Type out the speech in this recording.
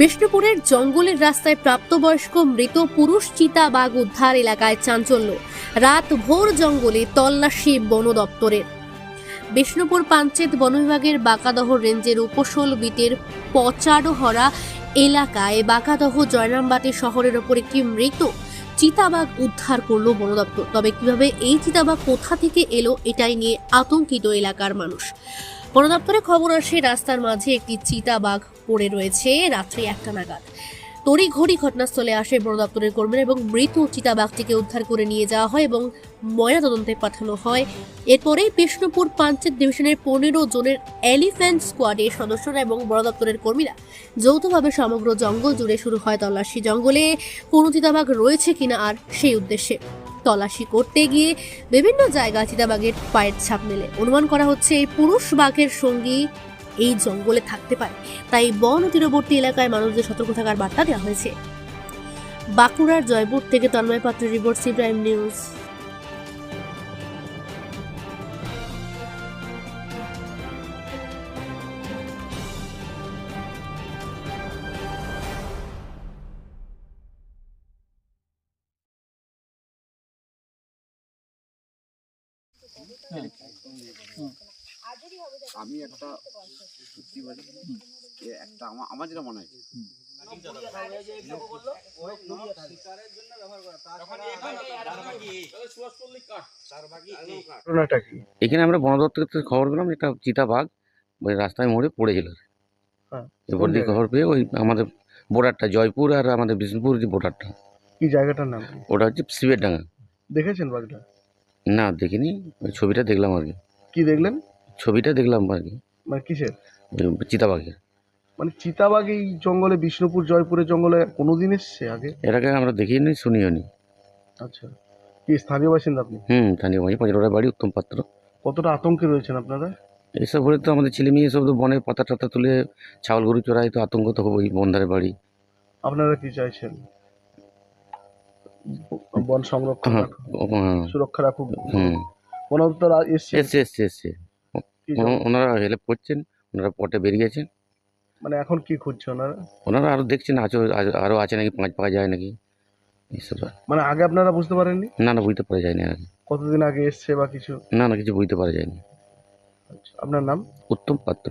বিষ্ণুপুরের জঙ্গলের রাস্তায় প্রাপ্তবয়স্ক মৃত পুরুষ চিতাবাঘ উদ্ধার এলাকায় চাঞ্চল্য। রাত ভোর জঙ্গলে তল্লাশি বন দপ্তরের। বিষ্ণুপুর পাঞ্চেত বন বিভাগের বাঁকাদহ রেঞ্জের উপসল বিটের পচাডোহরা এলাকায় বাঁকাদহ জয়রামবাটি শহরের ওপর একটি মৃত চিতাবাঘ উদ্ধার করল বন দপ্তর। তবে কীভাবে এই চিতাবাঘ কোথা থেকে এলো এটাই নিয়ে আতঙ্কিত এলাকার মানুষ। বন দপ্তরে খবর আসে, রাস্তার মাঝে একটি চিতাবাঘ পড়ে রয়েছে রাত্রি একটা নাগাদ। তড়িঘড়ি ঘটনাস্থলে আসে বন দপ্তরের কর্মীরা এবং মৃত চিতাবাঘটিকে উদ্ধার করে নিয়ে যাওয়া হয় এবং ময়নাতদন্তে পাঠানো হয়। এরপরেই বিষ্ণুপুর পাঞ্চেত ডিভিশনের পনেরো জনের এলিফ্যান্ট স্কোয়াডের সদস্যরা এবং বন দপ্তরের কর্মীরা যৌথভাবে সমগ্র জঙ্গল জুড়ে শুরু হয় তল্লাশি। জঙ্গলে কোনো চিতাবাঘ রয়েছে কিনা আর সেই উদ্দেশ্যে। তল্লাশি করতে গিয়ে বিভিন্ন জায়গা চিতাবাঘের পায়ের ছাপ মেলে। অনুমান করা হচ্ছে এই পুরুষ বাঘের সঙ্গী এই জঙ্গলে থাকতে পারে। তাই বন তীরবর্তী এলাকায় মানুষদের সতর্ক থাকার বার্তা দেওয়া হয়েছে। বাঁকুড়ার জয়পুর থেকে তন্ময় পাত্র রিপোর্ট সি প্রাইম নিউজ। আমি একটা সত্যি বলি যে একটা আমার আমার যেটা মনে হয় এখানে আমরা বন দপ্তর খবর পেলাম একটা চিতাবাঘ ওই রাস্তায় মোড়ে পড়েছিল। হ্যাঁ। এরপর দিয়ে খবর পেয়ে ওই আমাদের বর্ডারটা জয়পুর আর আমাদের বিষ্ণুপুর যে বর্ডারটা কি জায়গাটার নাম ওটা হচ্ছে শিবের ডাঙ্গা। দেখেছেন বাঘটা? না দেখিনি। ওই ছবিটা দেখলাম আর কি। কি দেখলেন? ছবিটা দেখলাম আর কি। মানে কিসের? ওই চিতাবাঘের। মানে চিতাবাঘ এই জঙ্গলে বিষ্ণুপুর জয়পুরের জঙ্গলে কোনোদিন এসছে আগে? এর আগে আমরা দেখিনি শুনিও নি আচ্ছা। কি স্থানীয় বাসিন্দা আপনি? হুম স্থানীয় বাড়ি পাঁচড়া বাড়ি উত্তম পাত্র। কতটা আতঙ্কে রয়েছেন আপনারা? এইসব হলে তো আমাদের ছেলে মেয়ে সব তো বনের পাতা টাতা তুলে ছাগল গরু চড়াই তো আতঙ্ক তো হবেই বন্ধারে বাড়ি। আপনারা কি চাইছেন? বন সংরক্ষণ হ্যাঁ হ্যাঁ, সুরক্ষা রাখুক হুম। বন দপ্তর আ- এসছে এসছে এসছে। এসছে? ওনারা হেল্প করছেন ওনারা পটে বেরিয়েছেন মানে এখন কি খুঁজছে ওনারা? ওনারা আরও দেখছেন আছো আরও আছে নাকি পাঁচ পাওয়া যায় নাকি এইসব মানে আগে আপনারা বুঝতে পারেননি? না না বুঝতে পারা যায়নি আগে। কতদিন আগে এসছে বা কিছু? না না কিছু বুঝতে পারা যায়নি। আচ্ছা, আপনার নাম? উত্তম পাত্র।